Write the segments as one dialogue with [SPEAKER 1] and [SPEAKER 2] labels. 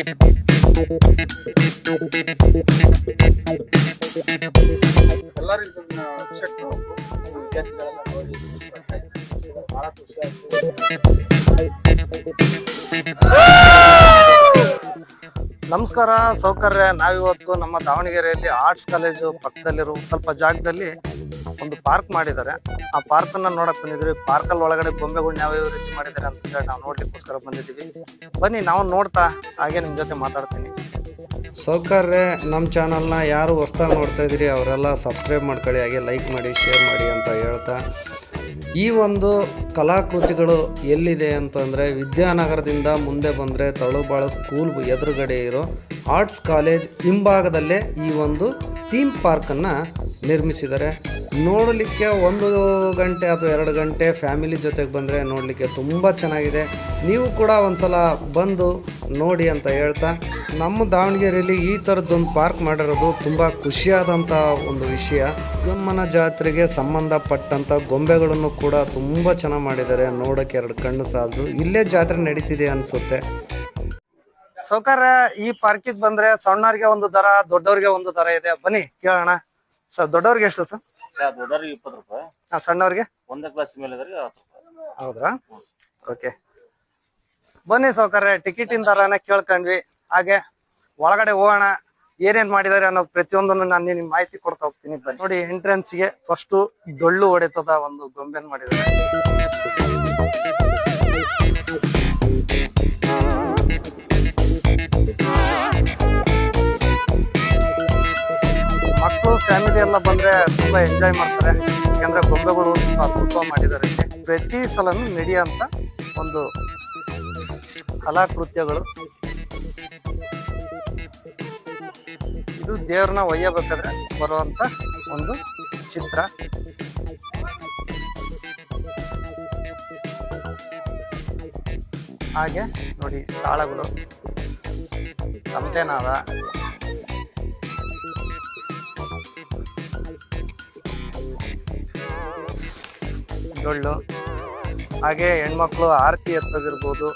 [SPEAKER 1] ಖುಷಿ ನಮಸ್ಕಾರ ಸೌಕರ್ಯ. ನಾವಿವತ್ತು ನಮ್ಮ ದಾವಣಗೆರೆಯಲ್ಲಿ ಆರ್ಟ್ಸ್ ಕಾಲೇಜು ಪಕ್ಕದಲ್ಲಿರುವ ಸ್ವಲ್ಪ ಜಾಗದಲ್ಲಿ ಒಂದು ಪಾರ್ಕ್ ಮಾಡಿದ್ದಾರೆ. ಆ ಪಾರ್ಕ್ ಅನ್ನ ನೋಡಕ್ ಬಂದಿದ್ವಿ ಪಾರ್ಕ್ ಅಲ್ಲಿ ಒಳಗಡೆ ಗೊಂಬೆಗಳನ್ನ ಯಾವ ಯಾವ ರೀತಿ ಮಾಡಿದ್ದಾರೆ ಅಂತ ಹೇಳಿ ನಾವು ನೋಡ್ಲಿಕ್ಕೋಸ್ಕರ ಬಂದಿದ್ದೀವಿ. ಬನ್ನಿ, ನಾವು ನೋಡ್ತಾ ಹಾಗೆ ನಿಮ್ ಜೊತೆ ಮಾತಾಡ್ತೀನಿ.
[SPEAKER 2] ಸೌಕರ್ಯ ನಮ್ಮ ಚಾನಲ್ನ ಯಾರು ಹೊಸ್ದಾಗಿ ನೋಡ್ತಾ ಇದ್ದೀರಿ, ಅವರೆಲ್ಲ ಸಬ್ಸ್ಕ್ರೈಬ್ ಮಾಡ್ಕೊಳ್ಳಿ, ಹಾಗೆ ಲೈಕ್ ಮಾಡಿ ಶೇರ್ ಮಾಡಿ ಅಂತ ಹೇಳ್ತಾ. ಈ ಒಂದು ಕಲಾಕೃತಿಗಳು ಎಲ್ಲಿದೆ ಅಂತಂದರೆ ವಿದ್ಯಾನಗರದಿಂದ ಮುಂದೆ ಬಂದರೆ ತಳುಬಾಳು ಸ್ಕೂಲ್ ಎದುರುಗಡೆ ಇರೋ ಆರ್ಟ್ಸ್ ಕಾಲೇಜ್ ಹಿಂಭಾಗದಲ್ಲೇ ಈ ಒಂದು ಥೀಮ್ ಪಾರ್ಕನ್ನು ನಿರ್ಮಿಸಿದ್ದಾರೆ. ನೋಡಲಿಕ್ಕೆ ಒಂದು ಗಂಟೆ ಅಥವಾ ಎರಡು ಗಂಟೆ ಫ್ಯಾಮಿಲಿ ಜೊತೆಗೆ ಬಂದರೆ ನೋಡಲಿಕ್ಕೆ ತುಂಬ ಚೆನ್ನಾಗಿದೆ. ನೀವು ಕೂಡ ಒಂದ್ಸಲ ಬಂದು ನೋಡಿ ಅಂತ ಹೇಳ್ತಾ, ನಮ್ಮ ದಾವಣಗೆರೆಯಲ್ಲಿ ಈ ಥರದ್ದೊಂದು ಪಾರ್ಕ್ ಮಾಡಿರೋದು ತುಂಬ ಖುಷಿಯಾದಂಥ ಒಂದು ವಿಷಯ. ಗಮ್ಮನ ಜಾತ್ರೆಗೆ ಸಂಬಂಧಪಟ್ಟಂಥ ಗೊಂಬೆಗಳನ್ನು ಕೂಡ ತುಂಬ ಚೆನ್ನಾಗಿ ಮಾಡಿದ್ದಾರೆ. ನೋಡೋಕ್ಕೆ ಎರಡು ಕಣ್ಣು ಸಾಲದು. ಇಲ್ಲೇ ಜಾತ್ರೆ ನಡೀತಿದೆ ಅನಿಸುತ್ತೆ.
[SPEAKER 1] ಸೌಕರ್ಯ ಈ ಪಾರ್ಕಿಗೆ ಬಂದ್ರೆ ಸಣ್ಣವ್ರಿಗೆ ಒಂದು ದರ ದೊಡ್ಡವ್ರಿಗೆ ಒಂದು ದರ ಇದೆ. ಬನ್ನಿ ಕೇಳೋಣ. ಸರ್ ದೊಡ್ಡವ್ರಿಗೆ ಎಷ್ಟು ಸರ್?
[SPEAKER 3] ದೊಡ್ಡವ್ರಿಗೆ ಇಪ್ಪತ್ತು ರೂಪಾಯಿ.
[SPEAKER 1] ಹಾ ಸಣ್ಣವ್ರಿಗೆ?
[SPEAKER 3] ಒಂದೇ ಕ್ಲಾಸ್ ಮೇಲೆ
[SPEAKER 1] ಹೌದಾ? ಓಕೆ. ಬನ್ನಿ ಸೌಕರ್ಯ ಟಿಕೆಟಿನ ದರನ ಕೇಳ್ಕೊಂಡ್ವಿ. ಹಾಗೆ ಒಳಗಡೆ ಹೋಗೋಣ. ಏನೇನ್ ಮಾಡಿದಾರೆ ಅನ್ನೋ ಪ್ರತಿಯೊಂದನ್ನು ನಾನು ನಿಮ್ಗೆ ಮಾಹಿತಿ ಕೊಡ್ತಾ ಹೋಗ್ತೀನಿ. ಬನ್ನಿ. ನೋಡಿ ಎಂಟ್ರೆನ್ಸ್ಗೆ ಫಸ್ಟ್ ಡೊಳ್ಳು ಹೊಡೆತದ ಒಂದು ಗೊಂಬೆನ್ ಮಾಡಿದ್ದಾರೆ ಫ್ಯಾಮಿಲಿ ಎಲ್ಲ ಬಂದ್ರೆ ತುಂಬಾ ಎಂಜಾಯ್ ಮಾಡ್ತಾರೆ. ಯಾಕಂದ್ರೆ ಗೊಂಬೆಗಳು ಅದ್ಭುತ ಮಾಡಿದ್ದಾರೆ. ಪ್ರತಿ ಸಲನು ಅಂತ ಒಂದು ಕಲಾಕೃತ್ಯಗಳು. ಇದು ದೇವ್ರನ್ನ ಒಯ್ಯಬೇಕಾದ್ರೆ ಬರುವಂತ ಒಂದು ಚಿತ್ರ. ಹಾಗೆ ನೋಡಿ ತಾಳಗಳು. ತಮಟೆನಾದ ಡೊಳ್ಳು ಹಾಗೆ ಹೆಣ್ಮಕ್ಳು ಆರತಿ ಎತ್ತೋದಿರ್ಬೋದು,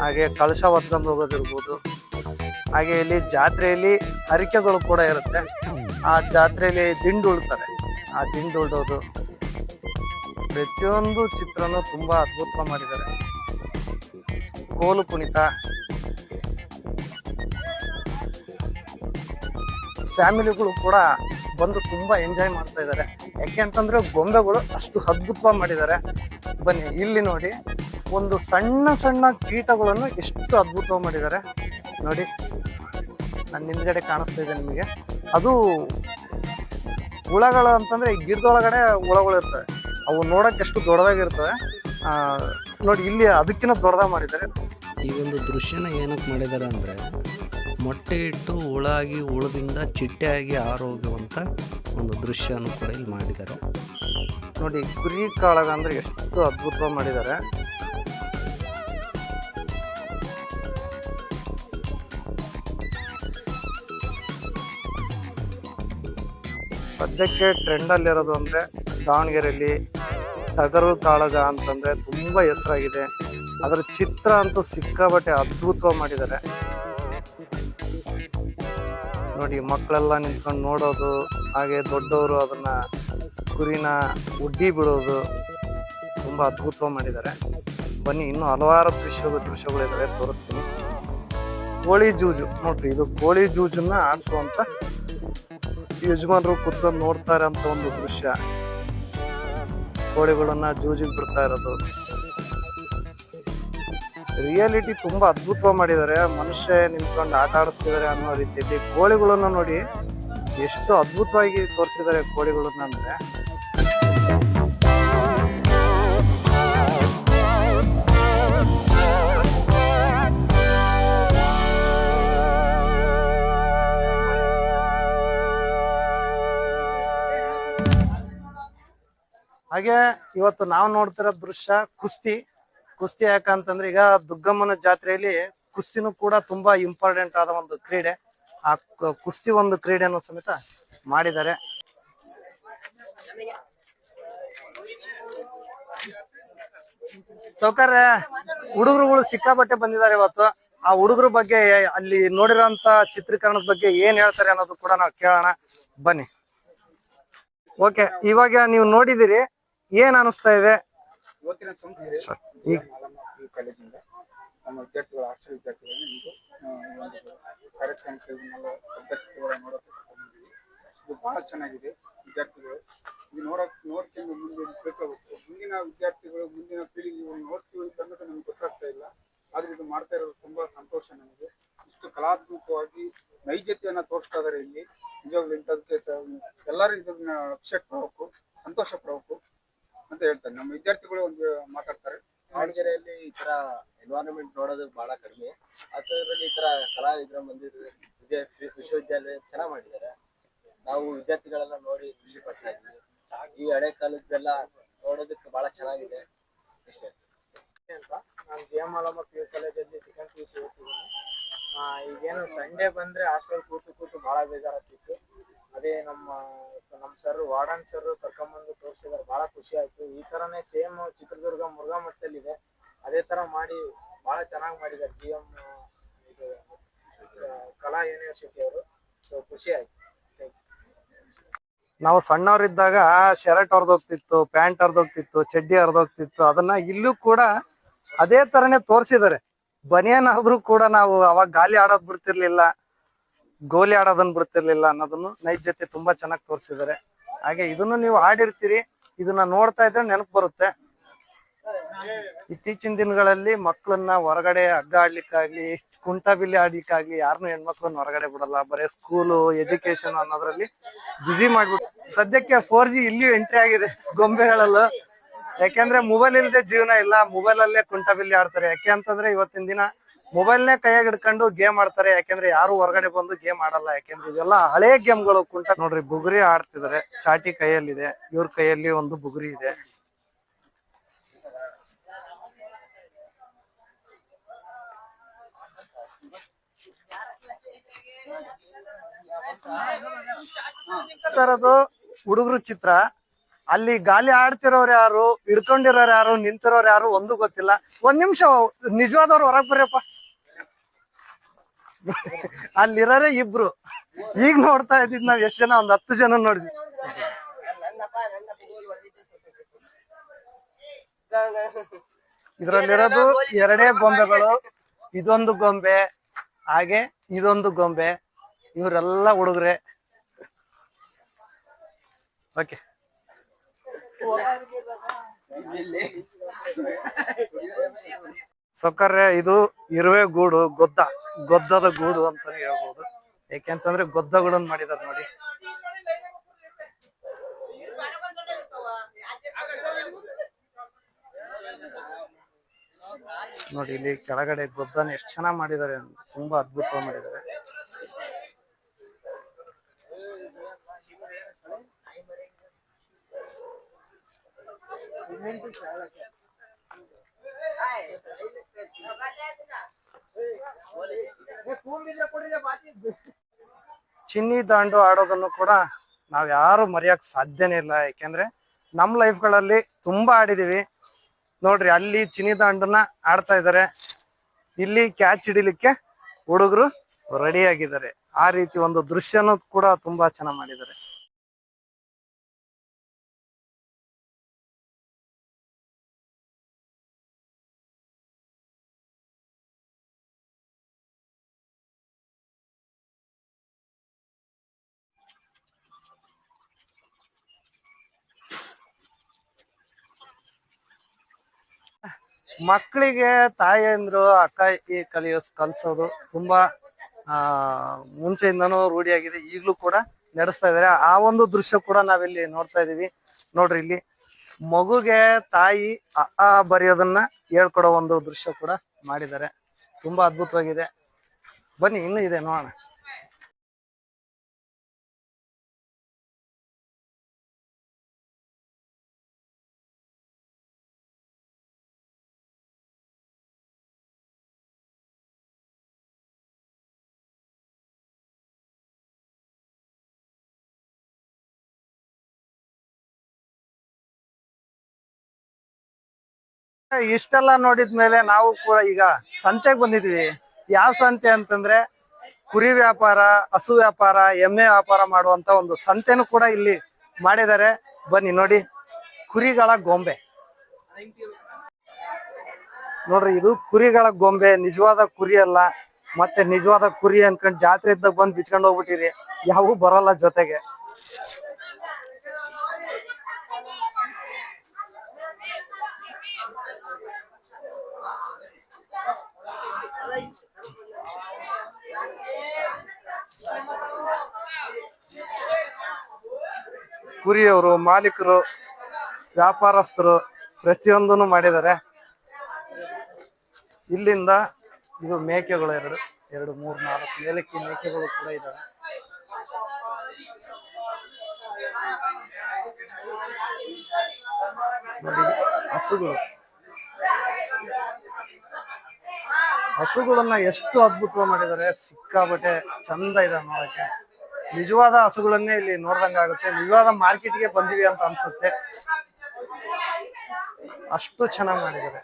[SPEAKER 1] ಹಾಗೆ ಕಳಶ ಹೊತ್ಕೊಂಡು ಹೋಗೋದಿರ್ಬೋದು. ಹಾಗೆ ಇಲ್ಲಿ ಜಾತ್ರೆಯಲ್ಲಿ ಹರಿಕೆಗಳು ಕೂಡ ಇರುತ್ತೆ. ಆ ಜಾತ್ರೆಯಲ್ಲಿ ದಿಂಡು ಉಳ್ತಾರೆ. ಆ ದಿಂಡು ಉಳೋದು ಪ್ರತಿಯೊಂದು ಚಿತ್ರನೂ ತುಂಬ ಅದ್ಭುತ ಮಾಡಿದ್ದಾರೆ. ಕೋಲು ಕುಣಿತ. ಫ್ಯಾಮಿಲಿಗಳು ಕೂಡ ಬಂದು ತುಂಬ ಎಂಜಾಯ್ ಮಾಡ್ತಾ ಇದ್ದಾರೆ. ಯಾಕೆ ಅಂತಂದ್ರೆ ಗೊಂಬೆಗಳು ಅಷ್ಟು ಅದ್ಭುತ ಮಾಡಿದ್ದಾರೆ. ಬನ್ನಿ, ಇಲ್ಲಿ ನೋಡಿ, ಒಂದು ಸಣ್ಣ ಸಣ್ಣ ಕೀಟಗಳನ್ನು ಎಷ್ಟು ಅದ್ಭುತ ಮಾಡಿದ್ದಾರೆ. ನೋಡಿ ನನ್ನ ಹಿಂದ್ಗಡೆ ಕಾಣಿಸ್ತಾ ಇದೆ ನಿಮಗೆ. ಅದು ಹುಳಗಳು ಅಂತಂದ್ರೆ ಈ ಗಿಡದೊಳಗಡೆ ಹುಳಗಳು ಇರ್ತವೆ. ಅವು ನೋಡಕ್ಕೆ ಎಷ್ಟು ದೊಡ್ಡದಾಗಿರ್ತವೆ. ನೋಡಿ, ಇಲ್ಲಿ ಅದಕ್ಕಿಂತ ದೊಡ್ಡದಾಗ ಮಾಡಿದ್ದಾರೆ.
[SPEAKER 2] ಈ ಒಂದು ದೃಶ್ಯನ ಏನಕ್ಕೆ ಮಾಡಿದ್ದಾರೆ ಅಂದರೆ ಮೊಟ್ಟೆ ಇಟ್ಟು ಹುಳಾಗಿ, ಹುಳದಿಂದ ಚಿಟ್ಟೆಯಾಗಿ ಆರೋಗ್ಯವಂತ ಒಂದು ದೃಶ್ಯನೂ ಕೂಡ ಇಲ್ಲಿ ಮಾಡಿದ್ದಾರೆ.
[SPEAKER 1] ನೋಡಿ ಕುರಿ ಕಾಳಗ ಅಂದ್ರೆ ಎಷ್ಟು ಅದ್ಭುತ ಮಾಡಿದ್ದಾರೆ. ಸದ್ಯಕ್ಕೆ ಟ್ರೆಂಡ್ ಅಲ್ಲಿರೋದು ಅಂದ್ರೆ ದಾವಣಗೆರೆಯಲ್ಲಿ ಟಗರು ಕಾಳಗ ಅಂತಂದ್ರೆ ತುಂಬಾ ಹೆಸರಾಗಿದೆ. ಅದರ ಚಿತ್ರ ಅಂತೂ ಸಿಕ್ಕಾಬಟ್ಟೆ ಅದ್ಭುತ ಮಾಡಿದ್ದಾರೆ. ನೋಡಿ, ಮಕ್ಕಳೆಲ್ಲ ನಿಂತ್ಕೊಂಡು ನೋಡೋದು, ಹಾಗೆ ದೊಡ್ಡವರು ಅದನ್ನ ಕುರಿನ ಉಡ್ಡಿ ಬಿಡೋದು ತುಂಬಾ ಅದ್ಭುತ ಮಾಡಿದ್ದಾರೆ. ಬನ್ನಿ, ಇನ್ನು ಹಲವಾರು ದೃಶ್ಯದ ದೃಶ್ಯಗಳಿದ್ದಾವೆ ತೋರಿಸ್ತೀನಿ. ಕೋಳಿ ಜೂಜು, ನೋಡ್ರಿ, ಇದು ಕೋಳಿ ಜೂಜನ್ನ ಆಡಿಸುವಂತ ಯಜಮಾನರು ಕೂತ್ಕೊಂಡು ನೋಡ್ತಾರೆ ಅಂತ ಒಂದು ದೃಶ್ಯ. ಕೋಳಿಗಳನ್ನ ಜೂಜಿಗೆ ಬಿಡ್ತಾ ಇರೋದು. ರಿಯಾಲಿಟಿ ತುಂಬಾ ಅದ್ಭುತ ಮಾಡಿದ್ದಾರೆ. ಮನುಷ್ಯ ನಿಂತ್ಕೊಂಡು ಆಟ ಆಡಿಸ್ತಿದ್ದಾರೆ ಅನ್ನೋ ರೀತಿಯಲ್ಲಿ ಕೋಳಿಗಳನ್ನ ನೋಡಿ ಎಷ್ಟು ಅದ್ಭುತವಾಗಿ ತೋರಿಸಿದ್ದಾರೆ ಕೋಳಿಗಳನ್ನ ಅಂದ್ರೆ. ಹಾಗೆ ಇವತ್ತು ನಾವು ನೋಡ್ತಿರೋ ದೃಶ್ಯ ಕುಸ್ತಿ. ಕುಸ್ತಿ ಯಾಕಂತಂದ್ರೆ ಈಗ ದುರ್ಗಮ್ಮನ ಜಾತ್ರೆಯಲ್ಲಿ ಕುಸ್ತಿನೂ ಕೂಡ ತುಂಬಾ ಇಂಪಾರ್ಟೆಂಟ್ ಆದ ಒಂದು ಕ್ರೀಡೆ. ಆ ಕುಸ್ತಿ ಒಂದು ಕ್ರೀಡೆಯನ್ನು ಸಮೇತ ಮಾಡಿದ್ದಾರೆ. ಸೌಕರ್ಯ, ಹುಡುಗರುಗಳು ಸಿಕ್ಕಾಪಟ್ಟೆ ಬಂದಿದ್ದಾರೆ ಇವತ್ತು. ಆ ಹುಡುಗರ ಬಗ್ಗೆ, ಅಲ್ಲಿ ನೋಡಿರೋಂತ ಚಿತ್ರೀಕರಣದ ಬಗ್ಗೆ ಏನ್ ಹೇಳ್ತಾರೆ ಅನ್ನೋದು ಕೂಡ ನಾವು ಕೇಳೋಣ. ಬನ್ನಿ. ಓಕೆ, ಇವಾಗ ನೀವು ನೋಡಿದಿರಿ ಏನ್ ಅನಿಸ್ತಾ ಇದೆ?
[SPEAKER 4] ಇವತ್ತಿನ ಸಂಸ್ಥೆ
[SPEAKER 1] ಈಗ
[SPEAKER 4] ಈ ಕಾಲೇಜಿಂದ. ನಮ್ಮ ವಿದ್ಯಾರ್ಥಿಗಳು ಹಾಸ್ಟೆಲ್ ವಿದ್ಯಾರ್ಥಿಗಳನ್ನು ಇಂದು ಕಾರ್ಯಕ್ರಮ ಕಾರ್ಯಕ್ರಮಗಳನ್ನೆಲ್ಲ ವಿದ್ಯಾರ್ಥಿಗಳ ನೋಡೋಕೆ ಇದು ಬಹಳ ಚೆನ್ನಾಗಿದೆ ವಿದ್ಯಾರ್ಥಿಗಳು. ಇದು ನೋಡಕ್ ನೋಡ್ಕೊಂಡು ಮುಂದೆ ತಿಳ್ಕೋಬೇಕು. ಮುಂದಿನ ವಿದ್ಯಾರ್ಥಿಗಳು ಮುಂದಿನ ಪೀಳಿಗೆ ನೋಡ್ತೀವಿ ಅಂತ ಅನ್ನೋದು ನಮ್ಗೆ ಗೊತ್ತಾಗ್ತಾ ಇಲ್ಲ. ಆದ್ರೆ ಇದು ಮಾಡ್ತಾ ಇರೋದು ತುಂಬಾ ಸಂತೋಷ ನಮಗೆ. ಇಷ್ಟು ಕಲಾತ್ಮಕವಾಗಿ ನೈಜತೆಯನ್ನ ತೋರಿಸ್ತಾ ಇದಾರೆ ಇಲ್ಲಿ. ನಿಜವಾಗ್ಲೂ ಇಂಥದಕ್ಕೆ ಎಲ್ಲರೂ ಇದನ್ನ ಅಪ್ಸೆಟ್ ಪಡಬೇಕು ಸಂತೋಷ ಪಡಬೇಕು. ಅಂತ ಹೇಳ್ತಾರೆ. ನಮ್ಮ ವಿದ್ಯಾರ್ಥಿಗಳು ಒಂದು ಮಾತಾಡ್ತಾರೆ.
[SPEAKER 5] ದಾವಣಗೆರೆಯಲ್ಲಿ ಈ ತರ ಎನ್ವೈರನ್ಮೆಂಟ್ ನೋಡೋದು ಬಹಳ ಕಡಿಮೆ. ಅದರಲ್ಲಿ ಈ ತರ ಕಲಾ ಇದ್ರ ಮಂದಿರ ವಿದ್ಯಾ- ವಿಶ್ವವಿದ್ಯಾಲಯ ಚೆನ್ನಾಗಿ ಮಾಡಿದ್ದಾರೆ. ನಾವು ವಿದ್ಯಾರ್ಥಿಗಳೆಲ್ಲ ನೋಡಿ ಖುಷಿ ಪಡ್ತಾ ಇದ್ವಿ ಈ ಹಳೆ ಕಾಲದ್ದೆಲ್ಲ ನೋಡೋದಕ್ಕೆ ಬಹಳ ಚೆನ್ನಾಗಿದೆ.
[SPEAKER 6] ಅಂತ ನಾನು ಜಿ ಯು ಕಾಲೇಜಲ್ಲಿ ಸೆಕೆಂಡ್ ಪಿ ಯು ಸಿ ಈಗೇನು ಸಂಡೇ ಬಂದ್ರೆ ಹಾಸ್ಟೆಲ್ ಕೂತು ಕೂತು ಬಹಳ ಬೇಜಾರಾಗ್ತಿತ್ತು. ಅದೇ ನಮ್ಮ ನಮ್ಮ ಸರ್ ವಾರ್ಡನ್ ಸರ್ ಕರ್ಕೊಂಬಂದು ತೋರಿಸಿದಾರೆ. ಬಹಳ ಖುಷಿ ಆಯ್ತು. ಈ ತರನೇ ಸೇಮ್ ಚಿತ್ರದುರ್ಗ ಮುರುಘಾ ಮಠದಲ್ಲಿದೆ ಅದೇ ತರ ಮಾಡಿ ಬಹಳ ಚೆನ್ನಾಗಿ ಮಾಡಿದ್ದಾರೆ ಜಿ ಎಂ ಇದು, ಕಲಾ ಯೂನಿವರ್ಸಿಟಿ ಅವರು. ಸೊ ಖುಷಿ ಆಯ್ತು.
[SPEAKER 1] ನಾವು ಸಣ್ಣವರಿದ್ದಾಗ ಶರ್ಟ್ ಹರಿದೋಗ್ತಿತ್ತು, ಪ್ಯಾಂಟ್ ಹರಿದೋಗ್ತಿತ್ತು, ಚಡ್ಡಿ ಹರಿದೋಗ್ತಿತ್ತು. ಅದನ್ನ ಇಲ್ಲೂ ಕೂಡ ಅದೇ ತರನೇ ತೋರಿಸಿದ್ದಾರೆ ಬನಿಯನ್ ಆದ್ರೂ ಕೂಡ ನಾವು ಅವಾಗ ಗಾಲಿ ಆಡೋದ್ ಬಿಡ್ತಿರ್ಲಿಲ್ಲ. ಗೋಲಿ ಆಡೋದನ್ನ ಬಿಡ್ತಿರ್ಲಿಲ್ಲ ಅನ್ನೋದನ್ನು ನೈಜತೆ ತುಂಬಾ ಚೆನ್ನಾಗಿ ತೋರಿಸಿದ್ದಾರೆ ಹಾಗೆ ಇದನ್ನು ನೀವು ಆಡಿರ್ತೀರಿ, ಇದನ್ನ ನೋಡ್ತಾ ಇದ್ರೆ ನೆನಪು ಬರುತ್ತೆ. ಇತ್ತೀಚಿನ ದಿನಗಳಲ್ಲಿ ಮಕ್ಕಳನ್ನ ಹೊರಗಡೆ ಹಗ್ಗ ಆಡ್ಲಿಕ್ಕಾಗ್ಲಿ ಕುಂಟಾಬಿಲ್ಲಿ ಆಡ್ಲಿಕ್ಕಾಗ್ಲಿ ಯಾರನ್ನೂ ಹೆಣ್ಮಕ್ಳನ್ನ ಹೊರಗಡೆ ಬಿಡಲ್ಲ. ಬರೀ ಸ್ಕೂಲು ಎಜುಕೇಶನ್ ಅನ್ನೋದ್ರಲ್ಲಿ ಬ್ಯುಸಿ ಮಾಡ್ಬಿಟ್ಟು ಸದ್ಯಕ್ಕೆ ಫೋರ್ ಜಿ ಇಲ್ಲಿಯೂ ಎಂಟ್ರಿ ಆಗಿದೆ ಗೊಂಬೆಗಳಲ್ಲೂ. ಯಾಕೆಂದ್ರೆ ಮೊಬೈಲ್ ಇಲ್ಲದೆ ಜೀವನ ಇಲ್ಲ ಮೊಬೈಲ್ ಅಲ್ಲೇ ಕುಂಟಬಿಲ್ಲಿ ಆಡ್ತಾರೆ. ಯಾಕೆ ಅಂತಂದ್ರೆ ಇವತ್ತಿನ ದಿನ ಮೊಬೈಲ್ನೇ ಕೈಯಾಗ ಹಿಡ್ಕೊಂಡು ಗೇಮ್ ಆಡ್ತಾರೆ. ಯಾಕೆಂದ್ರೆ ಯಾರು ಹೊರಗಡೆ ಬಂದು ಗೇಮ್ ಆಡಲ್ಲ. ಯಾಕೆಂದ್ರೆ ಇದೆಲ್ಲ ಹಳೆ ಗೇಮ್ಗಳು ಕುಂಟ ನೋಡ್ರಿ, ಬುಗುರಿ ಆಡ್ತಿದಾರೆ. ಚಾಟಿ ಕೈಯಲ್ಲಿದೆ. ಇವ್ರ ಕೈಯಲ್ಲಿ ಒಂದು ಬುಗುರಿ ಇದೆ. ತರದು ಹುಡುಗರು ಚಿತ್ರ. ಅಲ್ಲಿ ಗಾಲಿ ಆಡ್ತಿರೋರು ಯಾರು? ಹಿಡ್ಕೊಂಡಿರೋರು ಯಾರು? ನಿಂತಿರೋರು ಯಾರು? ಒಂದು ಗೊತ್ತಿಲ್ಲ. ಒಂದ್ ನಿಮಿಷ, ನಿಜವಾದವ್ರು ಹೊರಗ್ ಬರ್ಯಪ್ಪ ಅಲ್ಲಿರೋರೇ ಇಬ್ರು. ಈಗ ನೋಡ್ತಾ ಇದ್ದಿದ್ ನಾವ್ ಎಷ್ಟ್ ಜನ? ಒಂದ್ ಹತ್ತು ಜನ ನೋಡಿದ್ವಿ. ಇದ್ರಲ್ಲಿರೋದು ಎರಡೇ ಗೊಂಬೆಗಳು, ಇದೊಂದು ಗೊಂಬೆ, ಹಾಗೆ ಇದೊಂದು ಗೊಂಬೆ. ಇವರೆಲ್ಲ ಹುಡುಗ್ರೆ. ಓಕೆ. ಸೊಕ್ಕರ್ರೆ ಇದು ಇರುವೆ ಗೂಡು, ಗೊದ್ದ, ಗೊದ್ದದ ಗೂಡು ಅಂತಾನೆ ಹೇಳ್ಬೋದು. ಯಾಕೆಂತಂದ್ರೆ ಗೊದ್ದಗಳು ಮಾಡಿದಾರೆ ನೋಡಿ. ನೋಡಿ, ಇಲ್ಲಿ ಕೆಳಗಡೆ ಗೊದ್ದನ ಎಷ್ಟು ಚೆನ್ನಾಗಿ ಮಾಡಿದ್ದಾರೆ ತುಂಬಾ ಅದ್ಭುತವಾಗಿ ಮಾಡಿದ್ದಾರೆ ಚಿನ್ನಿ ದಾಂಡು ಆಡೋದನ್ನು ಕೂಡ ನಾವ್ ಯಾರು ಮರೆಯಕ್ ಸಾಧ್ಯನೇ ಇಲ್ಲ. ಯಾಕೆಂದ್ರೆ ನಮ್ ಲೈಫ್ಗಳಲ್ಲಿ ತುಂಬಾ ಆಡಿದೀವಿ. ನೋಡ್ರಿ, ಅಲ್ಲಿ ಚಿನ್ನಿ ದಾಂಡನ್ನ ಆಡ್ತಾ ಇದ್ದಾರೆ ಇಲ್ಲಿ ಕ್ಯಾಚ್ ಹಿಡಿಲಿಕ್ಕೆ ಹುಡುಗರು ರೆಡಿ ಆಗಿದ್ದಾರೆ. ಆ ರೀತಿ ಒಂದು ದೃಶ್ಯನೂ ಕೂಡ ತುಂಬಾ ಚೆನ್ನಾಗಿ ಮಾಡಿದ್ದಾರೆ. ಮಕ್ಕಳಿಗೆ ತಾಯಂದ್ರು ಅಕ್ಕ, ಈ ಕಲಿಯೋ ಕಲಿಸೋದು ತುಂಬಾ, ಆ, ಮುಂಚೆಯಿಂದನೂ ರೂಢಿಯಾಗಿದೆ. ಈಗಲೂ ಕೂಡ ನಡೆಸ್ತಾ ಇದಾರೆ. ಆ ಒಂದು ದೃಶ್ಯ ಕೂಡ ನಾವಿಲ್ಲಿ ನೋಡ್ತಾ ಇದೀವಿ. ನೋಡ್ರಿ ಇಲ್ಲಿ. ಮಗುಗೆ ತಾಯಿ ಆ ಬರೆಯೋದನ್ನ ಹೇಳ್ಕೊಡೋ ಒಂದು ದೃಶ್ಯ ಕೂಡ ಮಾಡಿದ್ದಾರೆ. ತುಂಬಾ ಅದ್ಭುತವಾಗಿದೆ. ಬನ್ನಿ, ಇನ್ನೂ ಇದೆ, ನೋಡೋಣ. ಇಷ್ಟೆಲ್ಲ ನೋಡಿದ್ಮೇಲೆ ನಾವು ಕೂಡ ಈಗ ಸಂತೆಗೆ ಬಂದಿದ್ವಿ. ಯಾವ ಸಂತೆ ಅಂತಂದ್ರೆ ಕುರಿ ವ್ಯಾಪಾರ, ಹಸು ವ್ಯಾಪಾರ, ಎಮ್ಮೆ ವ್ಯಾಪಾರ ಮಾಡುವಂತ ಒಂದು ಸಂತೆನೂ ಕೂಡ ಇಲ್ಲಿ ಮಾಡಿದ್ದಾರೆ. ಬನ್ನಿ ನೋಡಿ, ಕುರಿಗಳ ಗೊಂಬೆ. ನೋಡ್ರಿ, ಇದು ಕುರಿಗಳ ಗೊಂಬೆ. ನಿಜವಾದ ಕುರಿ ಅಲ್ಲ. ಮತ್ತೆ ನಿಜವಾದ ಕುರಿ ಅನ್ಕೊಂಡ್ ಜಾತ್ರೆ ಇದ್ದಾಗ ಬಂದ್ ಬಿಚ್ಕೊಂಡ್ ಹೋಗ್ಬಿಟ್ಟಿರಿ. ಯಾವು ಬರಲ್ಲ ಜೊತೆಗೆ. ಕುರಿಯವರು, ಮಾಲೀಕರು, ವ್ಯಾಪಾರಸ್ಥರು ಪ್ರತಿಯೊಂದನ್ನು ಮಾಡಿದ್ದಾರೆ. ಇಲ್ಲಿಂದ ಇದು ಮೇಕೆಗಳು ಎರಡು ಎರಡು, ಮೂರು, ನಾಲ್ಕು ಏಲಕ್ಕಿ ಮೇಕೆಗಳು ಕೂಡ ಇದ್ದಾವೆ ಹಸುಗಳು. ಹಸುಗಳನ್ನ ಎಷ್ಟು ಅದ್ಭುತವಾಗಿ ಮಾಡಿದ್ದಾರೆ. ಸಿಕ್ಕಾಬಟ್ಟೆ ಚಂದ ಇದೆ ನೋಡಕ್ಕೆ. ನಿಜವಾದ ಹಸುಗಳನ್ನೇ ಇಲ್ಲಿ ನೋಡ್ದಂಗ ಆಗುತ್ತೆ. ನಿಜವಾದ ಮಾರ್ಕೆಟ್ಗೆ ಬಂದಿವಿ ಅಂತ ಅನ್ಸುತ್ತೆ. ಅಷ್ಟು ಚೆನ್ನಾಗಿ ಮಾಡಿದ್ದಾರೆ.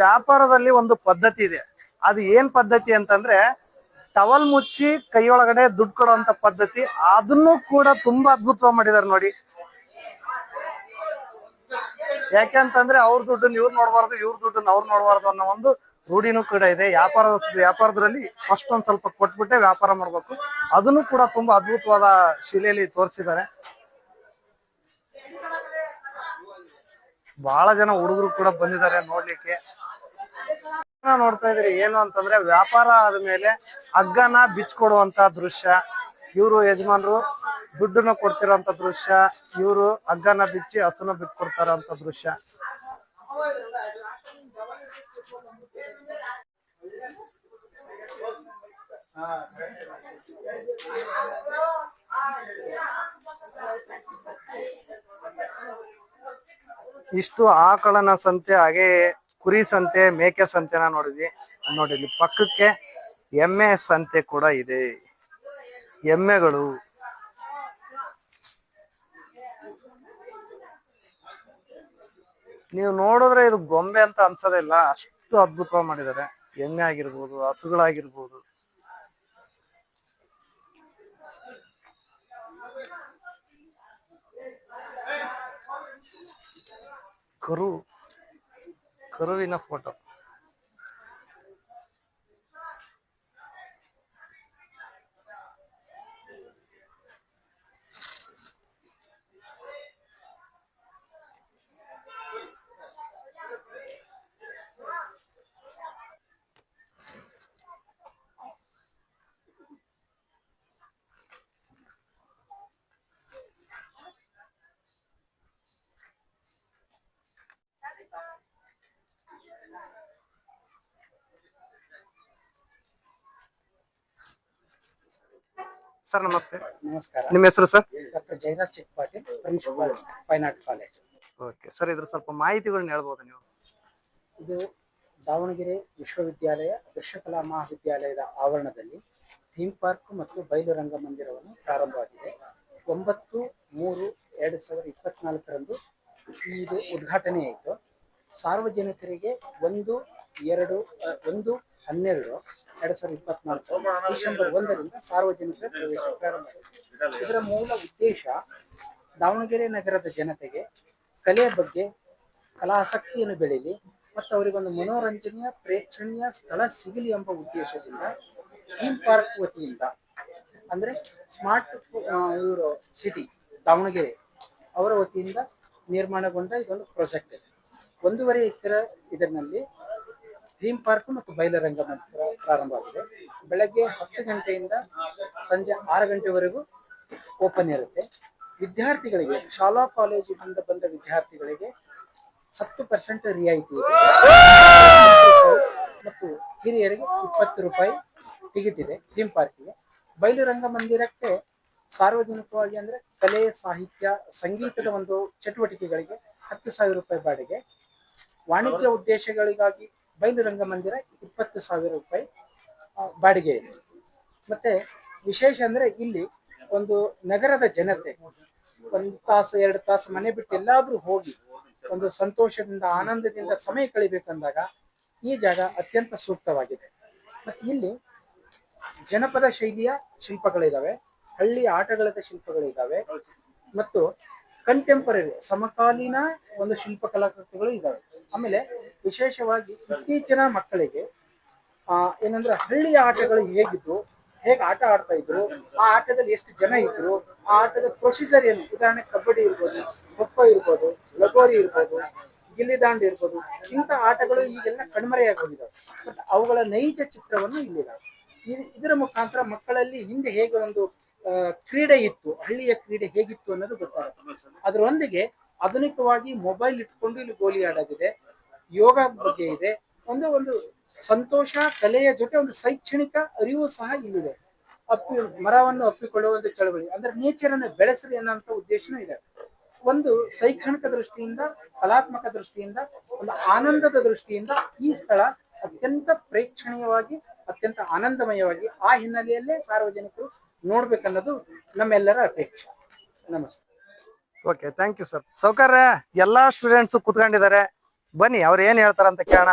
[SPEAKER 1] ವ್ಯಾಪಾರದಲ್ಲಿ ಒಂದು ಪದ್ಧತಿ ಇದೆ. ಅದು ಏನ್ ಪದ್ಧತಿ ಅಂತಂದ್ರೆ ಟವಲ್ ಮುಚ್ಚಿ ಕೈಯೊಳಗಡೆ ದುಡ್ಡು ಕೊಡುವಂತ ಪದ್ಧತಿ ಅದನ್ನು ಕೂಡ ತುಂಬಾ ಅದ್ಭುತವಾಗಿ ಮಾಡಿದಾರೆ ನೋಡಿ. ಯಾಕೆಂತಂದ್ರೆ ಅವ್ರ ದುಡ್ಡನ್ನ ಇವ್ರು ನೋಡ್ಬಾರ್ದು, ಇವ್ರ ದುಡ್ಡನ್ನ ಅವ್ರು ನೋಡಬಾರ್ದು ಅನ್ನೋ ಒಂದು ರೂಢಿನೂ ಕೂಡ ಇದೆ. ವ್ಯಾಪಾರ ವ್ಯಾಪಾರದಲ್ಲಿ ಫಸ್ಟ್ ಒಂದ್ ಸ್ವಲ್ಪ ಕೊಟ್ಬಿಟ್ಟೆ ವ್ಯಾಪಾರ ಮಾಡ್ಬೇಕು. ಅದನ್ನು ಕೂಡ ತುಂಬಾ ಅದ್ಭುತವಾದ ಶಿಲೆಯಲ್ಲಿ ತೋರಿಸಿದ್ದಾರೆ. ಬಹಳ ಜನ ಹುಡುಗರು ಕೂಡ ಬಂದಿದ್ದಾರೆ ನೋಡ್ಲಿಕ್ಕೆ. ನೋಡ್ತಾ ಇದ್ರಿ ಏನು ಅಂತಂದ್ರೆ ವ್ಯಾಪಾರ ಆದ್ಮೇಲೆ ಹಗ್ಗನ ಬಿಚ್ಕೊಡುವಂತ ದೃಶ್ಯ. ಇವರು ಯಜಮಾನ್ರು ದುಡ್ಡನ್ನ ಕೊಡ್ತಿರೋಂತ ದೃಶ್ಯ, ಇವರು ಹಗ್ಗನ ಬಿಚ್ಚಿ ಹಸುನ ಬಿಟ್ಕೊಡ್ತಾರಂತ ದೃಶ್ಯ. ಇಷ್ಟು ಆಕಳನ ಸಂತೆ ಹಾಗೆ ಕುರಿ ಸಂತೆ, ಮೇಕೆ ಸಂತೆನ ನೋಡಿದ್ವಿ. ನೋಡಿ ಇಲ್ಲಿ ಪಕ್ಕಕ್ಕೆ ಎಮ್ಮೆ ಸಂತೆ ಕೂಡ ಇದೆ. ಎಮ್ಮೆಗಳು. ನೀವು ನೋಡಿದ್ರೆ ಇದು ಗೊಂಬೆ ಅಂತ ಅನ್ಸೋದೇ ಇಲ್ಲ. ಅಷ್ಟು ಅದ್ಭುತವಾಗಿ ಮಾಡಿದ್ದಾರೆ. ಎಮ್ಮೆ ಆಗಿರ್ಬೋದು, ಹಸುಗಳಾಗಿರ್ಬೋದು. ಕರು கருவின ஃபோட்டோ ಸರ್ ನಮಸ್ತೆ.
[SPEAKER 7] ನಮಸ್ಕಾರ.
[SPEAKER 1] ನಿಮ್ಮ ಹೆಸರು sir?
[SPEAKER 7] Doctor Jayaraj Chik Patil principal fine art college
[SPEAKER 1] okay. Sir ಇದ್ರ ಸ್ವಲ್ಪ ಮಾಹಿತಿಗಳನ್ನ ಹೇಳ್ಬೋದು ನೀವು?
[SPEAKER 7] ಇದು ದಾವಣಗೆರೆ ವಿಶ್ವವಿದ್ಯಾಲಯ ದೃಶ್ಯಕಲಾ ಮಹಾವಿದ್ಯಾಲಯದ ಆವರಣದಲ್ಲಿ ಥೀಮ್ ಪಾರ್ಕ್ ಮತ್ತು ಬಯಲು ರಂಗಮಂದಿರವನ್ನು ಪ್ರಾರಂಭವಾಗಿದೆ. ಒಂಬತ್ತು ಮೂರು ಎರಡು ಸಾವಿರದ ಇಪ್ಪತ್ನಾಲ್ಕರಂದು ಇದು ಉದ್ಘಾಟನೆ ಆಯಿತು. ಸಾರ್ವಜನಿಕರಿಗೆ ಒಂದು ಎರಡು ಒಂದು ಹನ್ನೆರಡು ಎರಡು ಸಾವಿರದ ಇಪ್ಪತ್ನಾಲ್ಕು. ಡಿಸೆಂಬರ್ ಒಂದರಿಂದ ಸಾರ್ವಜನಿಕರ ಪ್ರವೇಶ ಪ್ರಾರಂಭ ಇದರ ಮೂಲ ಉದ್ದೇಶ ದಾವಣಗೆರೆ ನಗರದ ಜನತೆಗೆ ಕಲೆಯ ಬಗ್ಗೆ ಕಲಾಸಕ್ತಿಯನ್ನು ಬೆಳೀಲಿ ಮತ್ತು ಅವರಿಗೊಂದು ಮನೋರಂಜನೆಯ ಪ್ರೇಕ್ಷಣೀಯ ಸ್ಥಳ ಸಿಗಲಿ ಎಂಬ ಉದ್ದೇಶದಿಂದ ಥೀಮ್ ಪಾರ್ಕ್ ವತಿಯಿಂದ ಅಂದ್ರೆ ಸ್ಮಾರ್ಟ್ ಇವರು ಸಿಟಿ ದಾವಣಗೆರೆ ಅವರ ವತಿಯಿಂದ ನಿರ್ಮಾಣಗೊಂಡ ಇದೊಂದು ಪ್ರಾಜೆಕ್ಟ್. ಇದೆ ಒಂದೂವರೆ ಎಕರೆ ಇದರಲ್ಲಿ ಥೀಮ್ ಪಾರ್ಕ್ ಮತ್ತು ಬಯಲರಂಗ ಮಂದಿರ ಪ್ರಾರಂಭವಾಗಿದೆ. ಬೆಳಗ್ಗೆ ಹತ್ತು ಗಂಟೆಯಿಂದ ಸಂಜೆ ಆರು ಗಂಟೆವರೆಗೂ ಓಪನ್ ಇರುತ್ತೆ. ವಿದ್ಯಾರ್ಥಿಗಳಿಗೆ, ಶಾಲಾ ಕಾಲೇಜಿನಿಂದ ಬಂದ ವಿದ್ಯಾರ್ಥಿಗಳಿಗೆ ಹತ್ತು ಪರ್ಸೆಂಟ್ ರಿಯಾಯಿತಿ ಇದೆ. ಮತ್ತು ಹಿರಿಯರಿಗೆ ಇಪ್ಪತ್ತು ರೂಪಾಯಿ ಟಿಕೆಟ್ ಇದೆ ಥೀಮ್ ಪಾರ್ಕಿಗೆ ಬಯಲು ರಂಗಮಂದಿರಕ್ಕೆ ಸಾರ್ವಜನಿಕವಾಗಿ ಅಂದ್ರೆ ಕಲೆ, ಸಾಹಿತ್ಯ, ಸಂಗೀತದ ಒಂದು ಚಟುವಟಿಕೆಗಳಿಗೆ ಹತ್ತು ಸಾವಿರ ರೂಪಾಯಿ ಬಾಡಿಗೆ. ವಾಣಿಜ್ಯ ಉದ್ದೇಶಗಳಿಗಾಗಿ ಬಯಲು ರಂಗಮಂದಿರ ಇಪ್ಪತ್ತು ಸಾವಿರ ರೂಪಾಯಿ ಬಾಡಿಗೆ ಇದೆ. ಮತ್ತೆ ವಿಶೇಷ ಅಂದ್ರೆ ಇಲ್ಲಿ ಒಂದು ನಗರದ ಜನತೆ ಒಂದು ತಾಸು, ಎರಡು ತಾಸು ಮನೆ ಬಿಟ್ಟು ಎಲ್ಲಾದ್ರೂ ಹೋಗಿ ಒಂದು ಸಂತೋಷದಿಂದ, ಆನಂದದಿಂದ ಸಮಯ ಕಳಿಬೇಕಂದಾಗ ಈ ಜಾಗ ಅತ್ಯಂತ ಸೂಕ್ತವಾಗಿದೆ. ಮತ್ತೆ ಇಲ್ಲಿ ಜನಪದ ಶೈಲಿಯ ಶಿಲ್ಪಗಳಿದಾವೆ, ಹಳ್ಳಿ ಆಟಗಳದ ಶಿಲ್ಪಗಳಿದಾವೆ, ಮತ್ತು ಕಂಟೆಂಪರರಿ ಸಮಕಾಲೀನ ಒಂದು ಶಿಲ್ಪ ಕಲಾಕೃತಿಗಳು ಇದಾವೆ. ಆಮೇಲೆ ವಿಶೇಷವಾಗಿ ಇತ್ತೀಚಿನ ಮಕ್ಕಳಿಗೆ, ಆ, ಏನಂದ್ರೆ ಹಳ್ಳಿಯ ಆಟಗಳು ಹೇಗಿದ್ರು ಹೇಗೆ ಆಟ ಆಡ್ತಾ ಇದ್ರು, ಆ ಆಟದಲ್ಲಿ ಎಷ್ಟು ಜನ ಇದ್ರು, ಆ ಆಟದ ಪ್ರೊಸೀಜರ್ ಏನು? ಉದಾಹರಣೆ ಕಬಡ್ಡಿ ಇರ್ಬೋದು, ಖೋಖೋ ಇರ್ಬೋದು, ಲಗೋರಿ ಇರ್ಬೋದು ಗಿಲ್ಲಿದಾಂಡು ಇರ್ಬೋದು, ಇಂಥ ಆಟಗಳು ಈಗೆಲ್ಲ ಕಣ್ಮರೆಯಾಗಿ ಹೋಗಿದಾವೆ. ಬಟ್ ಅವುಗಳ ನೈಜ ಚಿತ್ರವನ್ನು ಇಲ್ಲಿದಾವೆ ಇದರ ಮುಖಾಂತರ ಮಕ್ಕಳಲ್ಲಿ ಹಿಂದೆ ಹೇಗೆ ಒಂದು ಕ್ರೀಡೆ ಇತ್ತು, ಹಳ್ಳಿಯ ಕ್ರೀಡೆ ಹೇಗಿತ್ತು ಅನ್ನೋದು ಗೊತ್ತಾಗುತ್ತೆ. ಅದರೊಂದಿಗೆ ಆಧುನಿಕವಾಗಿ ಮೊಬೈಲ್ ಇಟ್ಕೊಂಡು ಇಲ್ಲಿ ಗೋಲಿ ಆಡೋದಿದೆ. ಯೋಗ ಬಗ್ಗೆ ಇದೆ. ಒಂದು ಒಂದು ಸಂತೋಷ, ಕಲೆಯ ಜೊತೆ ಒಂದು ಶೈಕ್ಷಣಿಕ ಅರಿವು ಸಹ ಇಲ್ಲಿದೆ. ಅಪ್ಪಿ, ಮರವನ್ನು ಅಪ್ಪಿಕೊಳ್ಳುವ ಒಂದು ಚಳವಳಿ. ಅಂದ್ರೆ ನೇಚರ್ ಅನ್ನು ಬೆಳೆಸ್ರಿ ಅನ್ನೋಂಥ ಉದ್ದೇಶನೂ ಇದೆ. ಒಂದು ಶೈಕ್ಷಣಿಕ ದೃಷ್ಟಿಯಿಂದ, ಕಲಾತ್ಮಕ ದೃಷ್ಟಿಯಿಂದ, ಒಂದು ಆನಂದದ ದೃಷ್ಟಿಯಿಂದ ಈ ಸ್ಥಳ ಅತ್ಯಂತ ಪ್ರೇಕ್ಷಣೀಯವಾಗಿ, ಅತ್ಯಂತ ಆನಂದಮಯವಾಗಿ ಆ ಹಿನ್ನೆಲೆಯಲ್ಲೇ ಸಾರ್ವಜನಿಕರು ನೋಡ್ಬೇಕನ್ನೋದು ನಮ್ಮೆಲ್ಲರ ಅಪೇಕ್ಷೆ. ನಮಸ್ತೆ.
[SPEAKER 1] ಓಕೆ ಥ್ಯಾಂಕ್ ಯು ಸರ್ ಸೌಕರ್ಯ ಎಲ್ಲಾ ಸ್ಟೂಡೆಂಟ್ಸ್ ಕುತ್ಕೊಂಡಿದ್ದಾರೆ. ಬನ್ನಿ ಅವ್ರು ಏನ್ ಹೇಳ್ತಾರ ಅಂತ ಕೇಳೋಣ.